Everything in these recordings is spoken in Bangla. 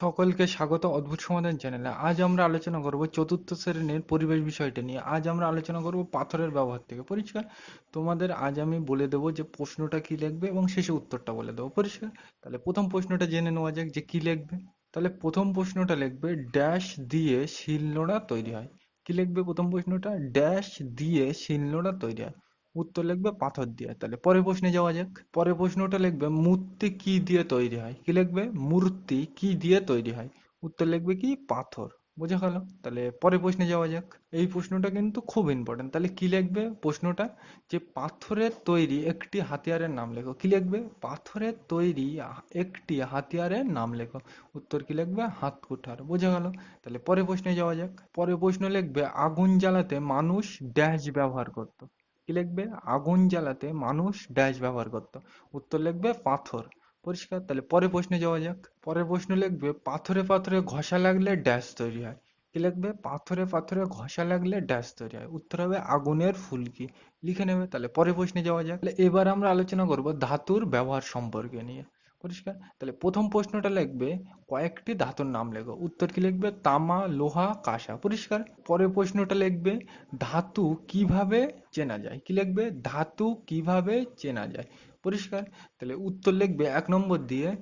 সকলকে স্বাগত অদ্ভুত সমাধান চ্যানেলে। আজ আমরা আলোচনা করব চতুর্থ শ্রেণির পরিবেশ বিষয়টা নিয়ে। আজ আমরা আলোচনা করব পাথরের ব্যবহার থেকে। পরিষ্কার? তোমাদের আজ আমি বলে দেবো যে প্রশ্নটা কি লিখবে এবং শেষে উত্তরটা বলে দেবো। পরিষ্কার? তাহলে প্রথম প্রশ্নটা জেনে নেওয়া যাক যে কি লিখবে। তাহলে প্রথম প্রশ্নটা লিখবে, ড্যাশ দিয়ে শিলনোড়া তৈরি হয়। কি লিখবে প্রথম প্রশ্নটা? ড্যাশ দিয়ে শিলনোড়া তৈরি হয়। উত্তর লিখবে পাথর দিয়ে। তাহলে পরের প্রশ্নে যাওয়া যাক। পরের প্রশ্নটা লিখবে, মূর্তি কি দিয়ে তৈরি হয়? কি লিখবে? মূর্তি কি দিয়ে তৈরি হয়? উত্তর লিখবে কি? পাথর। বোঝা গেল? তাহলে পরের প্রশ্নে যাওয়া যাক। এই প্রশ্নটা কিন্তু খুব ইম্পর্টেন্ট তাহলে কি লিখবে প্রশ্নটা? যে পাথরের তৈরি একটি হাতিয়ারের নাম লেখো। কি লিখবে? পাথরের তৈরি একটি হাতিয়ারের নাম লেখো। উত্তর কি লিখবে? হাত কুঠার বোঝা গেল? তাহলে পরের প্রশ্নে যাওয়া যাক। পরের প্রশ্ন লিখবে, আগুন জ্বালাতে মানুষ ড্যাশ ব্যবহার করতো। কি লিখবে? আগুন জ্বালাতে মানুষ ড্যাশ ব্যবহার করত। উত্তর লিখবে পাথর। পরিষ্কার? তাহলে পরের প্রশ্নে যাওয়া যাক। পরের প্রশ্ন লিখবে, পাথরে পাথরে ঘষা লাগলে ড্যাশ তৈরি হয়। কি লিখবে? পাথরে পাথরে ঘষা লাগলে ড্যাশ তৈরি হয়। উত্তর হবে আগুনের ফুলকি। লিখে নেবে। তাহলে পরের প্রশ্নে যাওয়া যাক। এবার আমরা আলোচনা করব ধাতুর ব্যবহার সম্পর্কে নিয়ে। পরিষ্কার? তাহলে প্রথম প্রশ্নটা লিখবে, কয়েকটি ধাতুর নাম লেখো। উত্তর কি লিখবে? তামা, লোহা, কাঁসা। পরিষ্কার? পরের প্রশ্নটা লিখবে, ধাতু কীভাবে চেনা যায়? কি লিখবে? ধাতু কীভাবে চেনা যায়? পরিষ্কার? তাহলে উত্তর লিখবে এক নম্বর দিয়ে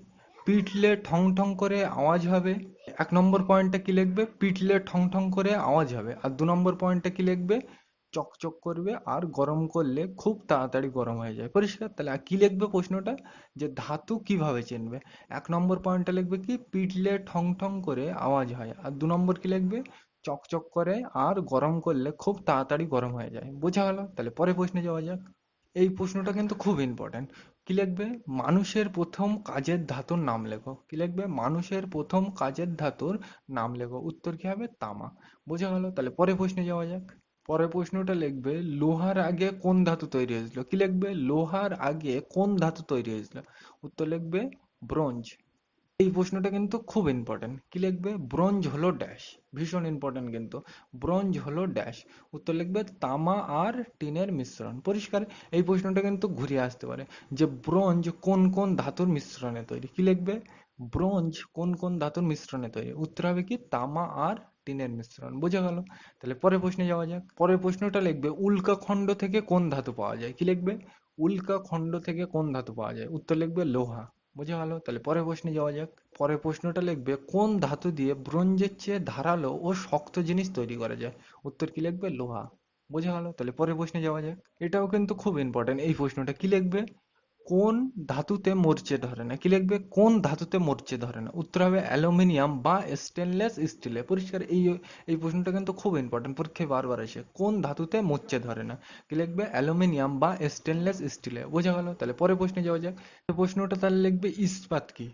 পিটলে ঠং ঠং করে আওয়াজ হবে। এক নম্বর পয়েন্টটা কি লিখবে? পিটলে ঠং ঠং করে আওয়াজ হবে। আর দু নম্বর পয়েন্টটা কি লিখবে? চকচক করবে আর গরম করলে খুব তাড়াতাড়ি গরম হয়ে যায়। পরিষ্কার? তাহলে আর কি লিখবে প্রশ্নটা? যে ধাতু কীভাবে চিনবে? এক নম্বর পয়েন্টটা লিখবে কি, পিটলে ঠং ঠং করে আওয়াজ হয়। আর দু নম্বর কি লিখবে? চকচক করে আর গরম করলে খুব তাড়াতাড়ি গরম হয়ে যায়। বোঝা গেল? তাহলে পরে প্রশ্নে যাওয়া যাক। এই প্রশ্নটা কিন্তু খুব ইম্পর্টেন্ট কি লিখবে? মানুষের প্রথম কাজের ধাতুর নাম লেখো। কি লিখবে? মানুষের প্রথম কাজের ধাতুর নাম লেখো। উত্তর কি হবে? তামা। বোঝা গেল? তাহলে পরে প্রশ্নে যাওয়া যাক। পরের প্রশ্নটা লিখবে, লোহার আগে কোন ধাতু তৈরি হয়েছিল? কি লিখবে? লোহার আগে কোন ধাতু তৈরি হয়েছিল? উত্তর লিখবে, ব্রোঞ্জ। এই প্রশ্নটা কিন্তু খুব ইম্পর্টেন্ট কি লিখবে? ব্রোঞ্জ হলো ড্যাশ ভীষণ ইম্পর্টেন্ট কিন্তু। ব্রোঞ্জ হলো ড্যাশ উত্তর লিখবে, তামা আর টিনের মিশ্রণ। পরিষ্কার, এই প্রশ্নটা কিন্তু ঘুরিয়ে আসতে পারে। যে ব্রোঞ্জ কোন কোন ধাতুর মিশ্রণে তৈরি? কি লিখবে? ব্রোঞ্জ কোন কোন ধাতুর মিশ্রণে তৈরি? উত্তর হবে কি? তামা আর টিনের মিশ্রণ, বোঝা গেল? তাহলে পরের প্রশ্নে যাওয়া যাক। পরের প্রশ্নটা লিখবে, উল্কা খণ্ড থেকে কোন ধাতু পাওয়া যায়? কি লিখবে? উল্কা খণ্ড থেকে কোন ধাতু পাওয়া যায়? উত্তর লিখবে লোহা, বোঝা গেল? তাহলে পরের প্রশ্নে যাওয়া যাক। পরের প্রশ্নটা লিখবে, কোন ধাতু দিয়ে ব্রোঞ্জের চেয়ে ধারালো ও শক্ত জিনিস তৈরি করা যায়? উত্তর কি লিখবে? লোহা, বোঝা গেল? তাহলে পরের প্রশ্নে যাওয়া যাক। এটাও কিন্তু খুব ইম্পর্টেন্ট এই প্রশ্নটা কি লিখবে? কোন ধাতুতে মরচে ধরে না? কি লিখবে? কোন ধাতুতে মরচে ধরে না? উত্তর হবে অ্যালুমিনিয়াম বা স্টেনলেস স্টিলে পরিষ্কার, এই এই প্রশ্নটা কিন্তু খুব ইম্পর্টেন্ট পরীক্ষায় বারবার আসে। কোন ধাতুতে মরচে ধরে না? কি লিখবে? অ্যালুমিনিয়াম বা স্টেনলেস স্টিলে বোঝা গেল? তাহলে পরে প্রশ্নে যাওয়া যাক। প্রশ্নটা তাহলে লিখবে ইস্পাত কি?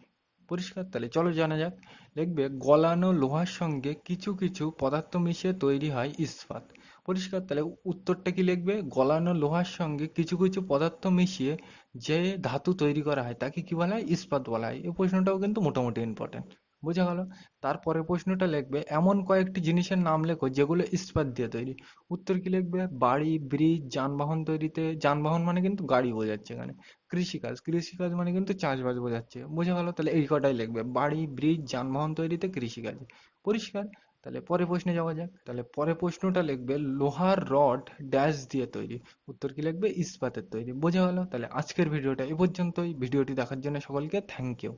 পরিষ্কার? তাহলে চলো জানা যাক। লিখবে, গলানো লোহার সঙ্গে কিছু কিছু পদার্থ মিশিয়ে তৈরি হয় ইস্পাত। পরিষ্কার, তাহলে উত্তরটা কি লিখবে? গলানো লোহার সঙ্গে কিছু কিছু পদার্থ মিশিয়ে যে ধাতু তৈরি করা হয়, তাকে কি বলা হয়? ইস্পাত বলা হয়। এই প্রশ্নটাও কিন্তু মোটামুটি ইম্পর্টেন্ট বোঝা গেল? তারপরে প্রশ্নটা লিখবে, এমন কয়েকটি জিনিসের নাম লেখো যেগুলো ইস্পাত দিয়ে তৈরি। উত্তর কি লিখবে? বাড়ি, ব্রিজ, যানবাহন তৈরিতে, যানবাহন মানে কিন্তু গাড়ি বোঝাচ্ছে এখানে। কৃষিকাজ কৃষিকাজ মানে কিন্তু চাষবাস বোঝাচ্ছে। বোঝা গেল? তাহলে এই কটাই লিখবে। বাড়ি, ব্রিজ, যানবাহন তৈরিতে কৃষিকাজ। পরিষ্কার? তাহলে পরে প্রশ্নে যাওয়া যাক। তাহলে পরে প্রশ্নটা লিখবে, লোহার রড ড্যাশ দিয়ে তৈরি। উত্তর কি লিখবে? ইস্পাতের তৈরি। বোঝা গেল তাহলে আজকের ভিডিওটা এ পর্যন্তই। ভিডিওটি দেখার জন্য সকলকে থ্যাংক ইউ